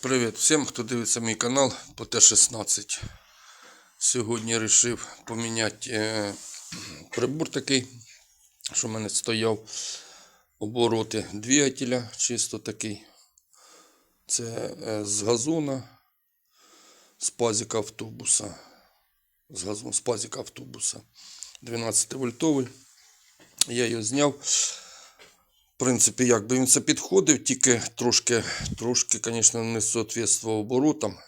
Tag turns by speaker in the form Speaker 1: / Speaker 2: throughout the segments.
Speaker 1: Привіт всім, хто дивиться мій канал по Т-16. Сьогодні вирішив поміняти е, прибор такий, що в мене стояв. Обороти двигателя, чисто такий. Це е, з газона, з пазика автобуса. З, газон, з пазика автобуса. 12 вольтовий. Я його зняв. В принципі, як би він це підходив, тільки трошки, трошки, звісно, не соответствував оборотам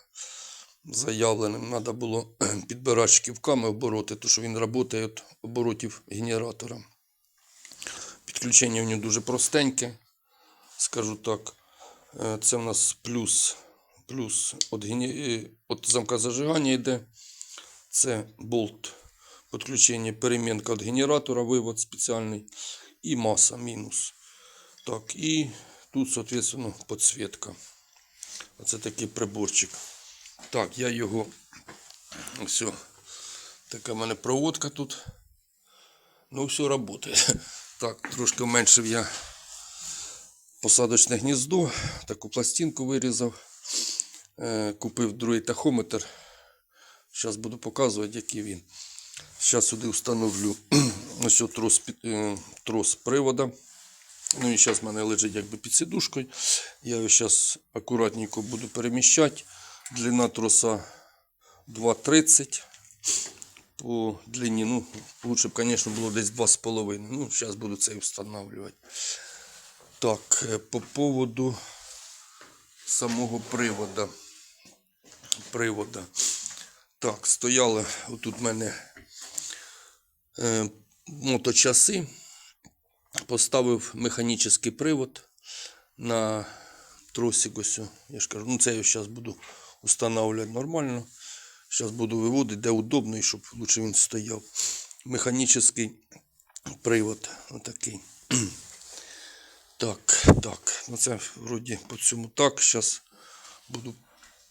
Speaker 1: заявленим. Треба було підбирати шківками обороти, тому що він працює від оборотів генератора. Підключення в нього дуже простеньке, скажу так. Е, Це в нас плюс, плюс від, гені... від замка зажигання йде. Це болт підключення, перемінка від генератора, вивод спеціальний. І маса мінус. Так, і тут, соответственно, подсветка. Оце такий приборчик. Так, я його. Все. Така в мене проводка тут. Ну, все працює. Так, трошки вменшив я посадочне гніздо. Таку пластинку вирізав. Е, Купив другий тахометр. Зараз буду показувати, який він. Зараз сюди встановлю ось трос, е, трос привода. Ну і зараз в мене лежить якби під сидушкою. Я його зараз акуратненько буду переміщати. Длина троса 2,30 по длині. Ну, лучше б, звісно, було десь 2,5. Ну, зараз буду це встановлювати. Так, е, по поводу самого привода. Привода. Так, стояли отут в мене е, моточаси поставив механічний привод на тросик ось. Я ж кажу, ну це я зараз буду встановлювати нормально. Зараз буду виводити, де удобно, і щоб лучше він стояв. Механічний привод отакий. Так, так. Ну це вроді по цьому так. Зараз буду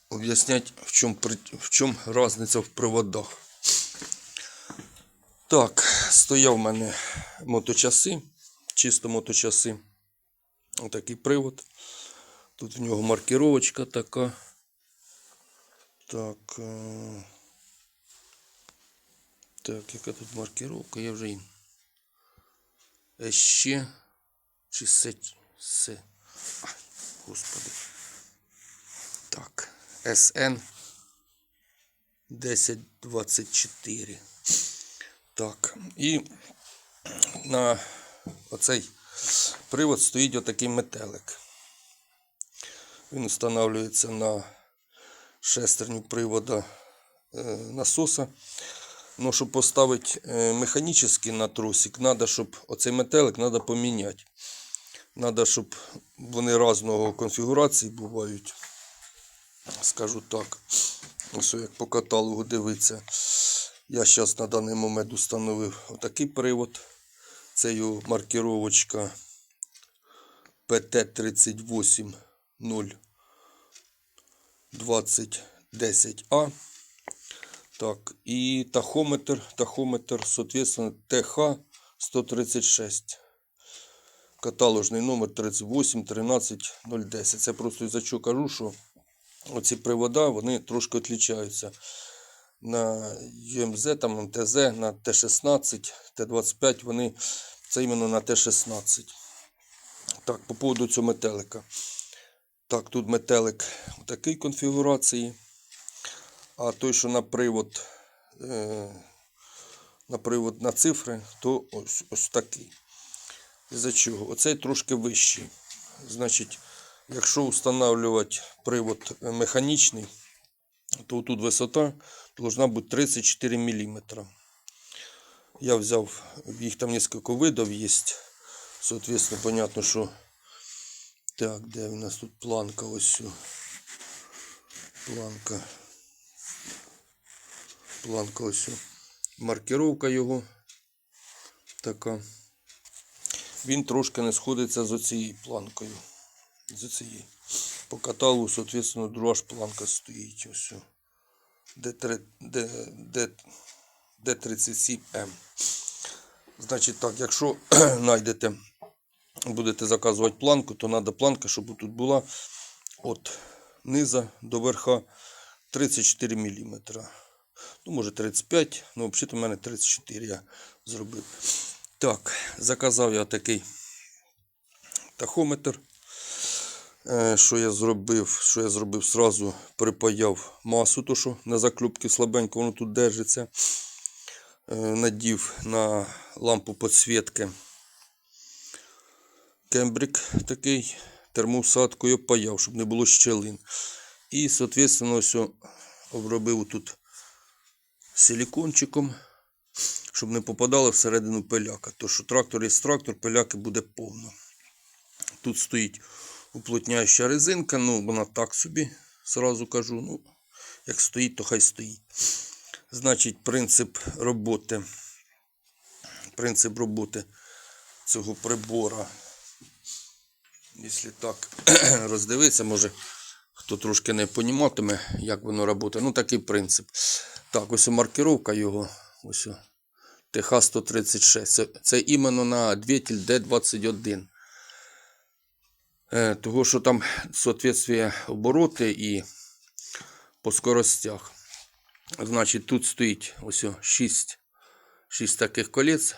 Speaker 1: об'ясняти, в чому, в чому різниця в приводах. Так, стояв у мене моточаси, чисто моточаси. Отакий привод. Тут в нього маркировочка така. Так. е, Так, яка тут маркировка? Я вже їм. Ще чи се. се. Господи. Так. СН 1024. Так. І на оцей привод стоїть отакий метелик. Він встановлюється на шестерню привода е, насоса. Ну, щоб поставити е, механічний на тросик, треба, щоб оцей метелик треба поміняти. Треба, щоб вони різного конфігурації бувають. Скажу так. Ось як по каталогу дивиться. Я зараз на даний момент установив отакий привод. Це його маркировочка PT380 2010А. Так, і тахометр, тахометр, соответственно, ТХ-136. Каталожний номер 38 13 010. Це просто із-за чого кажу, що оці привода вони трошки відрізняються. На UMZ, там МТЗ, на Т-16, Т-25, вони це іменно на Т-16. Так, по поводу цього метелика. Так, тут метелик у такій конфігурації. А той, що на привод, е, на привод на цифри, то ось, ось такий. Із-за чого? Оцей трошки вищий. Значить, якщо встановлювати привод механічний, то тут висота должна бути 34 мм. Я взяв, їх там несколько видів є. Соответственно, понятно, що. Так, де у нас тут планка ось. Планка. Планка ось. Маркировка його така. Він трошки не сходиться з оцією планкою. З оцією. По каталогу, соответственно, друга ж планка стоїть. Ось. О. Д3, Д, Д, Д37М. Значить так, якщо знайдете, будете заказувати планку, то треба планка, щоб тут була от низа до верха 34 мм. Ну, може 35, ну взагалі у мене 34 я зробив. Так, заказав я такий тахометр. Е, Що я зробив? Що я зробив? Сразу припаяв масу, то що на заклюпки слабенько воно тут держиться. Е, Надів на лампу підсвітки кембрик такий, термоусадкою паяв, щоб не було щелин. І, соответственно, ось обробив тут силікончиком, щоб не попадало всередину пиляка. То що трактор є трактор, пиляки буде повно. Тут стоїть уплотняюча резинка, ну вона так собі, сразу кажу. Ну, як стоїть, то хай стоїть. Значить, принцип роботи. Принцип роботи цього прибора. Якщо так роздивитися, може хто трошки не поніматиме, як воно працює. Ну, такий принцип. Так, ось маркировка його. Ось ТХ-136. Це, це іменно на двигатель D21. Е, того, що там соответствує обороти і по скоростях. Значить, тут стоїть ось 6, 6 таких колець.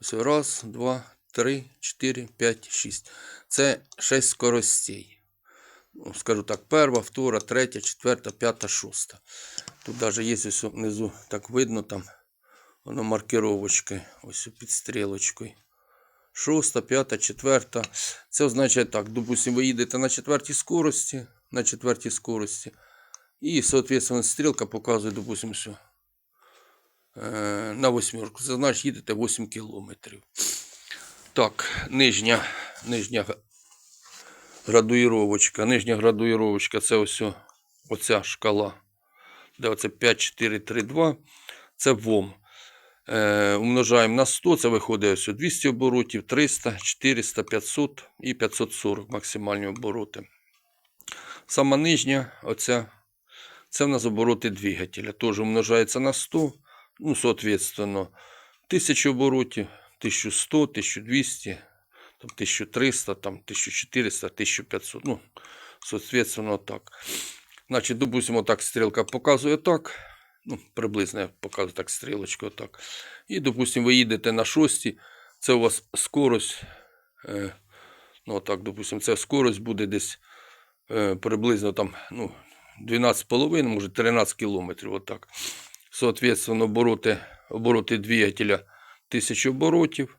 Speaker 1: Ось раз, два, три, чотири, п'ять, шість. Це 6 скоростей. Ну, скажу так, перша, втора, третя, четверта, п'ята, шоста. Тут навіть є ось внизу, так видно там, воно маркировочки, ось під стрілочкою. Шоста, п'ята, четверта. Це означає так, допустимо, ви їдете на четвертій скорості, на четвертій скорості. І, соответственно, стрілка показує, допустимо, що е, на восьмерку. Це значить, їдете 8 кілометрів. Так, нижня, нижня градуїровочка. Нижня градуїровочка це ось оця шкала. Де оце 5, 4, 3, 2. Це ВОМ. Е, умножаємо на 100, це виходить ось 200 оборотів, 300, 400, 500 і 540 максимальні обороти. Сама нижня, оця, це в нас обороти двигателя. Теж умножається на 100, ну, соответственно, 1000 оборотів, 1100, 1200, там 1300, там 1400, 1500. Ну, соответственно, так. Значить, допустимо, так стрілка показує так. Ну, приблизно я показую так стрілочку так. І, допустимо, ви їдете на шостій, це у вас скорость. Е, ну, так, допустимо, ця скорость буде десь е, приблизно там, ну, 12,5, може 13 кілометрів. Отак. Соответственно, обороти, обороти двигателя 1000 оборотів.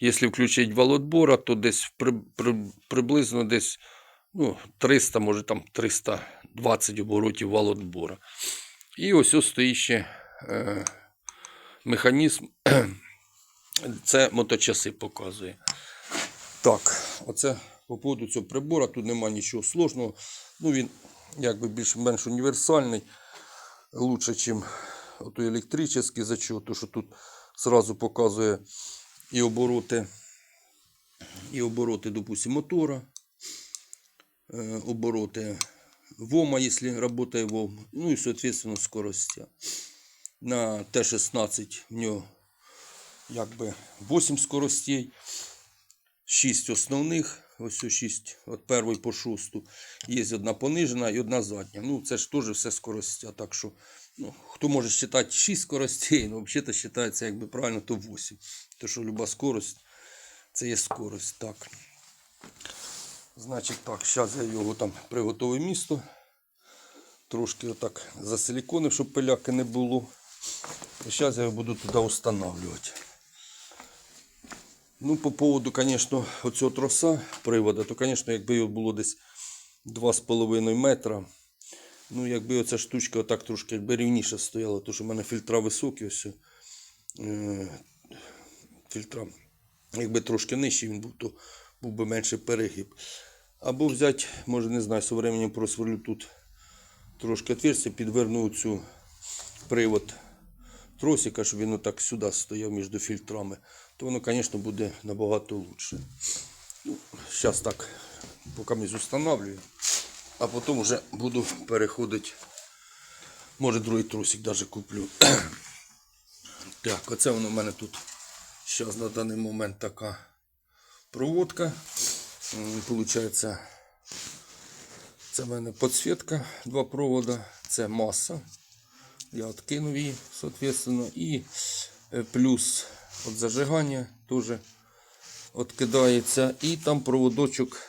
Speaker 1: Якщо включити вал отбора, то десь при, при, приблизно десь ну, 300, може там 320 оборотів вал отбора. І ось ось стоїть ще е, механізм. Це моточаси показує. Так, оце по поводу цього прибора. Тут немає нічого сложного. Ну, він якби більш-менш універсальний. Лучше, ніж електричний за чого, тому що тут сразу показує і обороти, і обороти, допустим, мотора, е, обороти ВОМа, если работает ВОМ, ну и, соответственно, скоростя. На Т-16 в нього якби 8 скоростей, 6 основних, ось ось 6, від першої по шосту. Є одна понижена і одна задня. Ну, це ж теж все скоростя. Так що, ну, хто може вважати 6 скоростей, ну, взагалі вважається, якби правильно, то 8. Тому що люба скорость це є скорость. Так. Значить так, зараз я його там приготую місто. Трошки отак засиліконив, щоб пиляки не було. І зараз я його буду туди встановлювати. Ну, по поводу, звісно, оцього троса привода, то, звісно, якби його було десь 2,5 метра. Ну, якби оця штучка отак трошки якби рівніше стояла, тому що в мене фільтра високі, ось. Е, фільтра. Якби трошки нижчий він був, то був би менший перегиб. Або взяти, може, не знаю, со временем просверлю тут трошки отверстя, підверну цю привод тросика, щоб він отак сюди стояв між фільтрами, то воно, звісно, буде набагато краще. Ну, зараз так, поки ми встановлюю, а потім вже буду переходити. Може другий тросик навіть куплю. так, оце воно в мене тут зараз на даний момент така проводка. М, Получається, Це в мене підсвітка, два провода, це маса. Я откинув її, соответственно. І е, плюс от зажигання теж відкидається. І там проводочок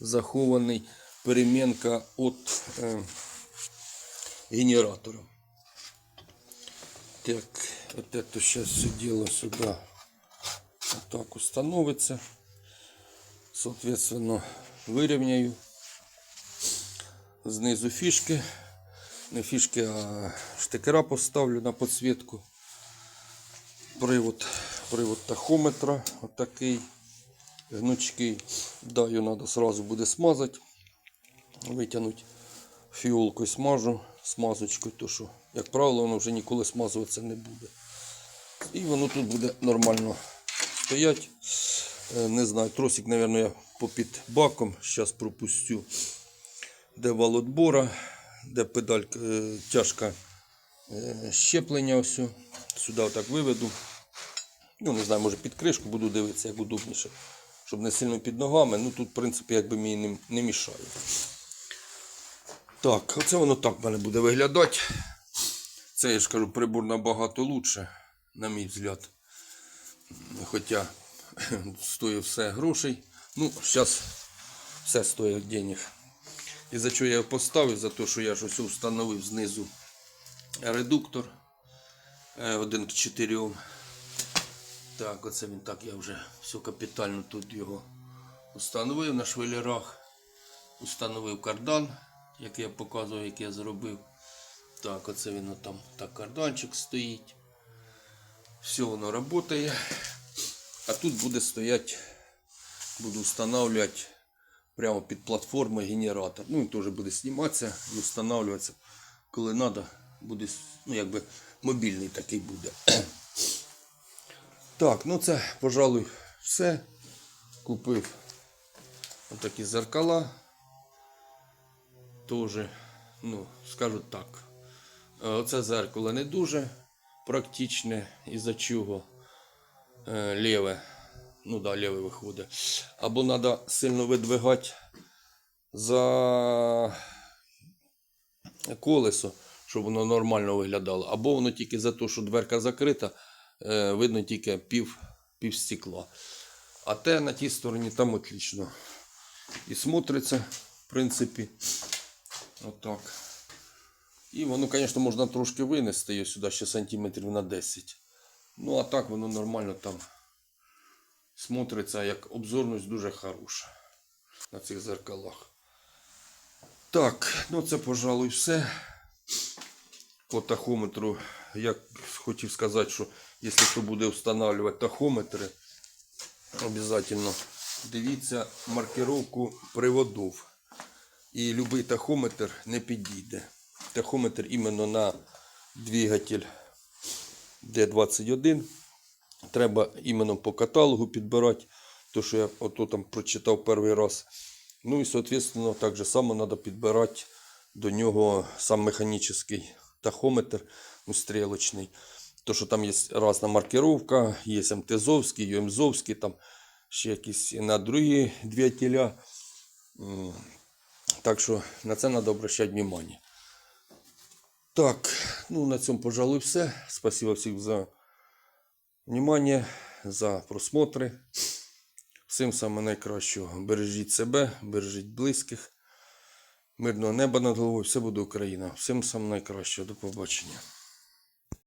Speaker 1: захований, перемінка від е, генератора. Так, вот это сейчас все дело сюда вот так установится. Соответственно, вирівняю. Знизу фішки. Не фішки, а штикера поставлю на підсвітку. Привод, привод тахометра отакий. Гнучкий. Да, його треба сразу буде смазати. Витягнути фіолкою смажу, смазочкою, то що, як правило, воно вже ніколи смазуватися не буде. І воно тут буде нормально стоять. Е, Не знаю, тросик, мабуть, я попід баком. Зараз пропустю, де вал отбора, де педаль е, тяжка е, щеплення. Ось. Сюди отак виведу. Ну, не знаю, може під кришку буду дивитися, як удобніше. Щоб не сильно під ногами. Ну тут, в принципі, якби мені не, не мішає. Так, оце воно так в мене буде виглядати. Це я ж кажу, прибор набагато лучше, на мій взгляд. Хоча стоїть все грошей. Ну, зараз все стоїть денег. І за що я його поставив? За те, що я ж ось встановив знизу редуктор е, 1 к 4. Так, оце він так, я вже все капітально тут його встановив на швелерах. Установив кардан, як я показував, як я зробив. Так, оце він там так карданчик стоїть. Все воно працює. А тут буде стояти, буду встановлювати прямо під платформою генератор. Ну, він теж буде зніматися і встановлюватися. Коли треба, буде ну, якби мобільний такий буде. Так, ну це, пожалуй, все. Купив отакі зеркала. Тоже, ну, скажу так. е, Оце зеркало не дуже практичне, із-за чого е, ліве. Ну да, ліве виходить. Або треба сильно видвигати за колесо, щоб воно нормально виглядало. Або воно тільки за те, що дверка закрита, е, видно тільки пів, пів стекла. А те на тій стороні там отлично. І смотриться, в принципі, отак. І воно, звісно, можна трошки винести її сюди ще сантиметрів на 10. Ну, а так воно нормально там смотриться, як обзорність дуже хороша на цих зеркалах. Так, ну це, пожалуй, все. По тахометру я хотів сказати, що якщо хто буде встановлювати тахометри, обов'язково дивіться маркировку приводів. І будь-який тахометр не підійде. Тахометр іменно на двигатель D21. Треба іменно по каталогу підбирати. То, що я ото там прочитав перший раз. Ну і, соответственно, так же само треба підбирати до нього сам механічний тахометр, ну, стрілочний. То, що там є різна маркировка, є МТЗовський, ЮМЗовський, там ще якісь на другі двигателя. М, Так що на це треба обращати внимание. Так, ну на цьому, пожалуй, все. Спасибо всім за внимание, за просмотри. Всім саме найкращого. Бережіть себе, бережіть близьких. Мирного неба над головою. Все буде Україна. Всім саме найкращого. До побачення.